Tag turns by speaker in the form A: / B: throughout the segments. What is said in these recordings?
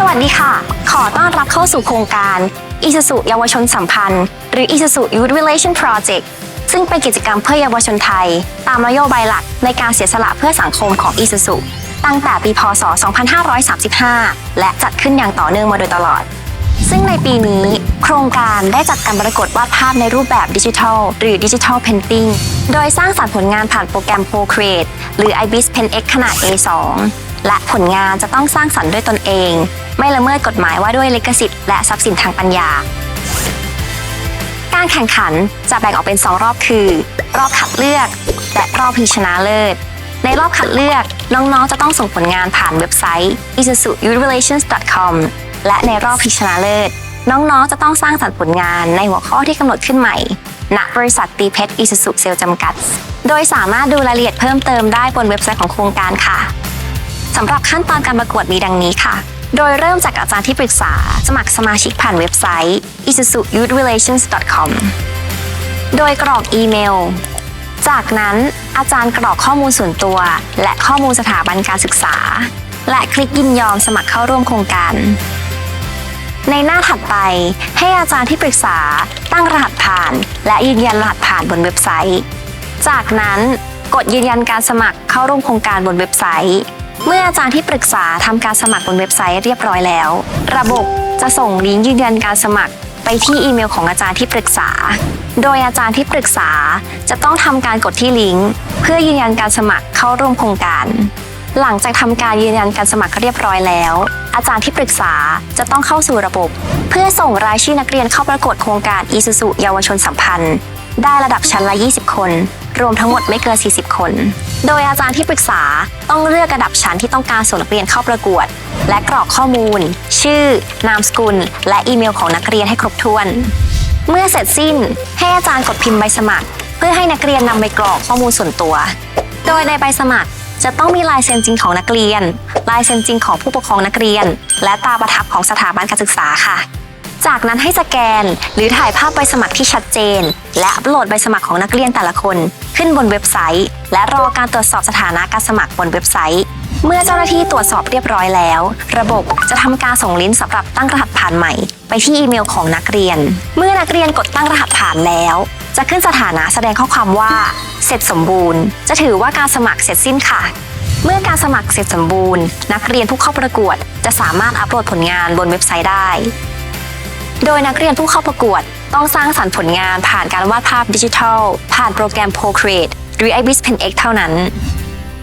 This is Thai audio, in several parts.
A: สวัสดีค่ะ ขอต้อนรับเข้าสู่โครงการ i s u z u เยาวชนสัมพันธ์ หรือ i s u z u Youth Relation Project ซึ่งเป็นกิจกรรมเพื่อเยาวชนไทย ตามนโยบายหลักในการเสียสละเพื่อสังคมของ i s u z u ตั้งแต่ปี พศ 2535 และจัดขึ้นอย่างต่อเนื่องมาโดยตลอด ซึ่งในปีนี้ โครงการได้จัดการประกวดวาดภาพในรูปแบบดิจิทัล หรือดิจิทัลเพนติ n งโดยสร้างสรรค์ผลงานผ่านโปรแกรม Procreate หรือ IBIS Pen X ขนาด A2 และผลงานจะต้องสร้างสรรค์ด้วยตนเอง ไม่ละเมิดกฎหมายว่าด้วยลิขสิทธิ์และทรัพย์สินทางปัญญา การแข่งขันจะแบ่งออกเป็น 2 รอบคือ รอบคัดเลือกและรอบพิชนะเลิศ ในรอบคัดเลือกน้องๆ จะต้องส่งผลงานผ่านเว็บไซต์ isuzuyoutrelations.com และในรอบพิชนะเลิศน้องๆ จะต้องสร้างสรรค์ผลงานในหัวข้อที่กำหนดขึ้นใหม่ ณ บริษัทตีเพชรอิสุสุเซลจำกัด โดยสามารถดูรายละเอียดเพิ่มเติมได้บนเว็บไซต์ของโครงการค่ะ สำหรับขั้นตอนการประกวดมีดังนี้ค่ะ โดยเริ่มจากอาจารย์ที่ปรึกษา สมัครสมาชิกผ่านเว็บไซต์ isuzuyouthrelations.com โดยกรอกอีเมล จากนั้นอาจารย์กรอกข้อมูลส่วนตัว และข้อมูลสถาบันการศึกษา และคลิกยินยอมสมัครเข้าร่วมโครงการ ในหน้าถัดไปให้อาจารย์ที่ปรึกษาตั้งรหัสผ่าน และยืนยันรหัสผ่านบนเว็บไซต์ จากนั้นกดยืนยันการสมัครเข้าร่วมโครงการบนเว็บไซต์ เมื่ออาจารย์ที่ปรึกษาทำการสมัครบนเว็บไซต์เรียบร้อยแล้ว ระบบจะส่งลิงก์ยืนยันการสมัครไปที่อีเมลของอาจารย์ที่ปรึกษา โดยอาจารย์ที่ปรึกษาจะต้องทำการกดที่ลิงก์ เพื่อยืนยันการสมัครเข้าร่วมโครงการ หลังจากทำการยืนยันการสมัครเรียบร้อยแล้ว อาจารย์ที่ปรึกษาจะต้องเข้าสู่ระบบ เพื่อส่งรายชื่อนักเรียนเข้าประกวดโครงการ i s u z u เยาวชนสัมพันธ์ ได้ระดับชั้นละ 20 คน รวมทั้งหมดไม่เกิน 40 คน โดยอาจารย์ที่ปรึกษาต้องเลือกระดับชั้นที่ต้องการส่งนักเรียนเข้าประกวด และกรอกข้อมูล ชื่อ นามสกุล และอีเมลของนักเรียนให้ครบถ้วน เมื่อเสร็จสิ้นให้อาจารย์กดพิมพ์ใบสมัคร เพื่อให้นักเรียนนำไปกรอกข้อมูลส่วนตัว โดยในใบสมัครจะต้องมีลายเซ็นจริงของนักเรียน ลายเซ็นจริงของผู้ปกครองนักเรียน และตราประทับของสถาบันการศึกษาค่ะ จากนั้นให้สแกนหรือถ่ายภาพใบสมัครที่ชัดเจน และอัปโหลดใบสมัครของนักเรียนแต่ละคน ขึ้นบนเว็บไซต์ และรอการตรวจสอบสถานะการสมัครบนเว็บไซต์ เมื่อเจ้าหน้าที่ตรวจสอบเรียบร้อยแล้ว ระบบจะทำการส่งลิงก์สำหรับตั้งรหัสผ่านใหม่ ไปที่อีเมลของนักเรียน เมื่อนักเรียนกดตั้งรหัสผ่านแล้ว จะขึ้นสถานะแสดงข้อความว่า เสร็จสมบูรณ์ จะถือว่าการสมัครเสร็จสิ้นค่ะเมื่อการสมัครเสร็จสมบูรณ์ นักเรียนผู้เข้าประกวด จะสามารถอัปโหลดผลงานบนเว็บไซต์ได้ โดยนักเรียนผู้เข้าประกวด ต้องสร้างสรรค์ผลงานผ่านการวาดภาพดิจิทัล ผ่านโปรแกรม Procreate หรือ IBIS Pen X เท่านั้น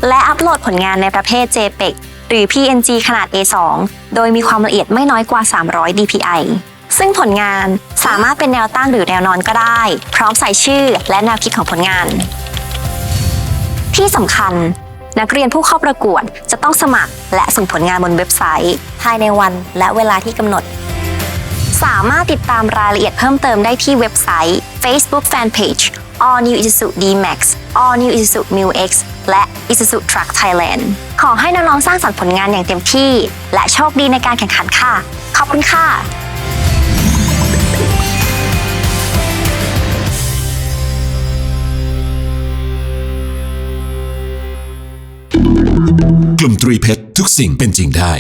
A: และอัปโหลดผลงานในประเภท JPEG หรือ PNG ขนาด A2 โดยมีความละเอียดไม่น้อยกว่า 300 dpi ซึ่งผลงานสามารถเป็นแนวตั้งหรือแนวนอนก็ได้ พร้อมใส่ชื่อและแนวคิดของผลงาน ที่สำคัญ นักเรียนผู้เข้าประกวดจะต้องสมัครและส่งผลงานบนเว็บไซต์ ภายในวันและเวลาที่กำหนด สามารถติดตามรายละเอียดเพิ่มเติมได้ที่เว็บไซต์ Facebook Fanpage All New Isuzu D-Max All New Isuzu Mu X และ Isuzu Truck Thailand ขอให้น้องๆสร้างสรรค์ผลงานอย่างเต็มที่ และโชคดีในการแข่งขันค่ะ ขอบคุณค่ะ
B: กลุ่มตรีเพชรทุกสิ่งเป็นจริงได้